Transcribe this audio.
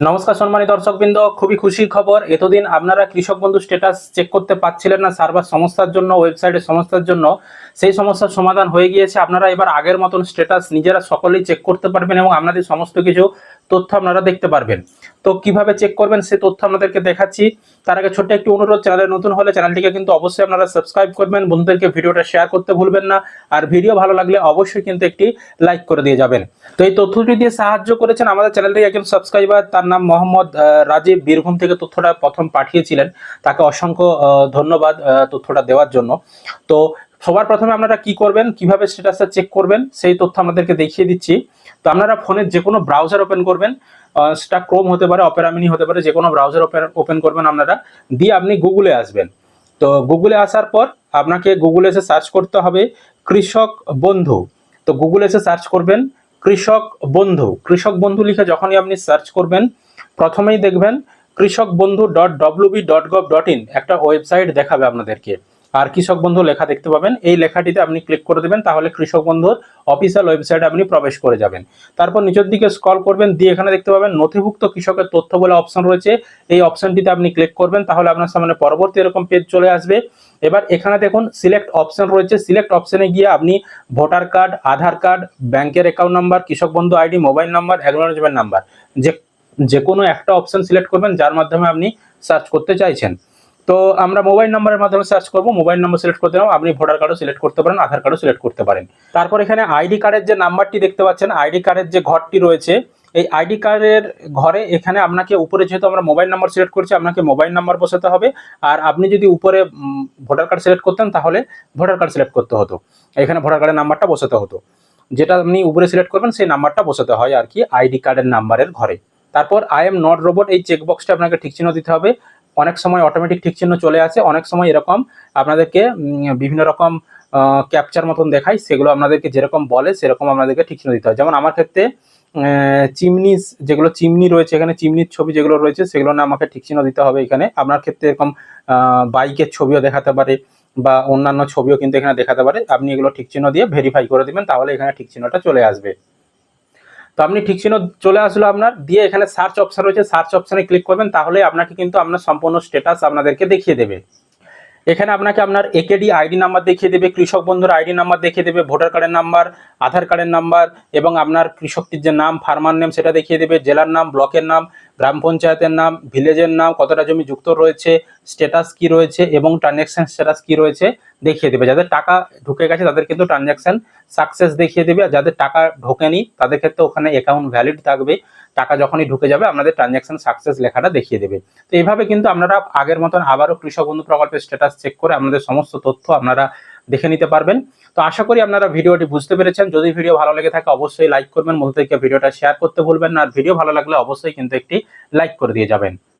নমস্কার সম্মানিত দর্শকবৃন্দ, খুবই খুশির খবর। এতদিন আপনারা কৃষক বন্ধু স্ট্যাটাস চেক করতে পাচ্ছিলেন না, সার্ভার সমস্যার জন্য ওয়েবসাইটের সমস্যার জন্য। সেই সমস্যার সমাধান হয়ে গিয়েছে। আপনারা এবার আগের মতন স্ট্যাটাস নিজেরা সকলেই চেক করতে পারবেন এবং আপনাদের সমস্ত কিছু তথ্য আপনারা দেখতে পারবেন। তো কীভাবে চেক করবেন সেই তথ্য আপনাদেরকে দেখাচ্ছি। তার আগে ছোট্ট একটি অনুরোধ চ্যানেলে নতুন হলে চ্যানেলটিকে কিন্তু অবশ্যই আপনারা সাবস্ক্রাইব করবেন। বন্ধুদেরকে ভিডিওটা শেয়ার করতে ভুলবেন না। আর ভিডিও ভালো লাগলে অবশ্যই কিন্তু একটি লাইক করে দিয়ে যাবেন। তো এই তথ্যটি দিয়ে সাহায্য করেছেন আমাদের চ্যানেলটির একজন সাবস্ক্রাইবার তার নাম মোহাম্মদ রাজীব বীরভূম থেকে তথ্যটা প্রথম পাঠিয়েছিলেন। তাকে অসংখ্য ধন্যবাদ তথ্যটা দেওয়ার জন্য। তো সবার প্রথমে আপনারা কি করবেন, কীভাবে স্ট্যাটাসটা চেক করবেন, সেই তথ্য আমাদেরকে দেখিয়ে দিচ্ছি। তো আপনারা ফোনের যে কোনো ব্রাউজার ওপেন করবেন সেটা ক্রোম হতে পারে অপেরা মিনি হতে পারে, যে কোনো ব্রাউজার ওপেন করবেন আপনারা, দিয়ে আপনি গুগলে আসবেন। তো গুগলে আসার পর আপনাকে গুগলে এসে সার্চ করতে হবে কৃষক বন্ধু। তো গুগলে এসে সার্চ করবেন কৃষক বন্ধু। কৃষক বন্ধু লিখে যখনই আপনি সার্চ করবেন, প্রথমেই দেখবেন Krishak Bandhu dot WB dot gov dot in একটা ওয়েবসাইট দেখাবে আপনাদেরকে। আর কৃষক বন্ধু লেখা দেখতে পাবেন। এই লেখাটিতে আপনি ক্লিক করে দেবেন, তাহলে কৃষক বন্ধুর অফিসিয়াল ওয়েবসাইটে আপনি প্রবেশ করে যাবেন। তারপর নিচের দিকে স্ক্রল করবেন, দিয়ে এখানে দেখতে পাবেন নথিভুক্ত কৃষকের তথ্য বলে অপশন রয়েছে। এই অপশনটিতে আপনি ক্লিক করবেন, তাহলে আপনার সামনে পরবর্তী এরকম পেজ চলে আসবে। এবার এখানে দেখুন সিলেক্ট অপশন রয়েছে। সিলেক্ট অপশনে গিয়ে আপনি ভোটার কার্ড আধার কার্ড ব্যাংকের account number Krishak Bandhu ID mobile number acknowledgement number যে যে কোনো একটা অপশন সিলেক্ট করবেন, যার মাধ্যমে আপনি সার্চ করতে চাইছেন। তো আমরা মোবাইল নাম্বারের মাধ্যমে সার্চ করব মোবাইল নাম্বার সিলেক্ট করতে নাও আপনি ভোটার কার্ডও সিলেক্ট করতে পারেন আধার কার্ডও সিলেক্ট করতে পারেন। তারপর এখানে আইডি কার্ডের যে নাম্বারটি দেখতে পাচ্ছেন আইডি কার্ডের যে ঘরটি রয়েছে, এই আইডি কার্ডের ঘরে এখানে আপনাকে উপরে যেহেতু আমরা মোবাইল নাম্বার সিলেক্ট করছি, আপনাকে মোবাইল নাম্বার বসাতে হবে। আর আপনি যদি উপরে ভোটার কার্ড সিলেক্ট করতেন, তাহলে ভোটার কার্ড সিলেক্ট করতে হতো। এখানে ভোটার কার্ডের নাম্বারটা বসাতে হতো। যেটা আপনি উপরে সিলেক্ট করবেন, সেই নাম্বারটা বসাতে হয় আর কি আইডি কার্ডের নাম্বারের ঘরে। তারপর আই এম নট রোবট এই চেকবক্সটা আপনাকে ঠিক চিহ্ন দিতে হবে। অনেক সময় অটোমেটিক ঠিক চিহ্ন চলে আসে, অনেক সময় এরকম আপনাদেরকে বিভিন্ন রকম ক্যাপচার মতন দেখায়, সেগুলো আপনাদেরকে যেরকম বলে, সেরকম আপনাদেরকে ঠিক চিহ্ন দিতে হয়। যেমন আমার ক্ষেত্রে চিমনি যেগুলো চিমনি রয়েছে, এখানে চিমনির ছবি যেগুলো রয়েছে সেগুলো না আমাকে ঠিক চিহ্ন দিতে হবে এখানে। আপনার ক্ষেত্রে এরকম বাইকের ছবিও দেখাতে পারে বা অন্যান্য ছবিও কিন্তু এখানে দেখাতে পারে। আপনি এগুলো ঠিক চিহ্ন দিয়ে ভেরিফাই করে দিবেন, তাহলে এখানে ঠিক চিহ্নটা চলে আসবে। তো আপনি ঠিক চিহ্ন চলে আসলো আপনার, দিয়ে এখানে সার্চ অপশন রয়েছে সার্চ অপশানে ক্লিক করবেন, তাহলে আপনাকে কিন্তু আপনার সম্পূর্ণ স্ট্যাটাস আপনাদেরকে দেখিয়ে দেবে। এখানে আপনাকে আপনার একেডি আইডি নাম্বার দেখিয়ে দেবে, কৃষক বন্ধুর আইডি নাম্বার দেখিয়ে দেবে, ভোটার কার্ডের নাম্বার আধার কার্ডের নাম্বার এবং আপনার কৃষকটির যে নাম ফার্মার নেম সেটা দেখিয়ে দেবে, জেলার নাম, ব্লকের নাম গ্রাম পঞ্চায়েতের নাম, ভিলেজের নাম, কতটা জমি যুক্ত রয়েছে স্ট্যাটাস কি রয়েছে এবং ট্রানজ্যাকশন স্ট্যাটাস কি রয়েছে দেখিয়ে দেবে। যাদের টাকা ঢুকে গেছে, তাদের কিন্তু ট্রানজ্যাকশন সাকসেস দেখিয়ে দেবে। আর যাদের টাকা ঢোকেনি, তাদের ক্ষেত্রে ওখানে অ্যাকাউন্ট ভ্যালিড থাকবে। টাকা যখনই ঢুকে যাবে, আপনাদের ট্রানজ্যাকশন সাকসেস লেখাটা দেখিয়ে দেবে। তো এইভাবে কিন্তু আপনারা আগের মতন আবারও কৃষক বন্ধু প্রকল্পের স্ট্যাটাস চেক করে আপনাদের সমস্ত তথ্য আপনারা দেখে নিতে পারবেন। তো আশা করি আপনারা ভিডিওটি বুঝতে পেরেছেন। যদি ভিডিও ভালো লেগে থাকে, অবশ্যই লাইক করবেন। বন্ধুদেরকে ভিডিওটা শেয়ার করতে ভুলবেন না। আর ভিডিও ভালো লাগলে অবশ্যই কিন্তু একটি লাইক করে দিয়ে যাবেন।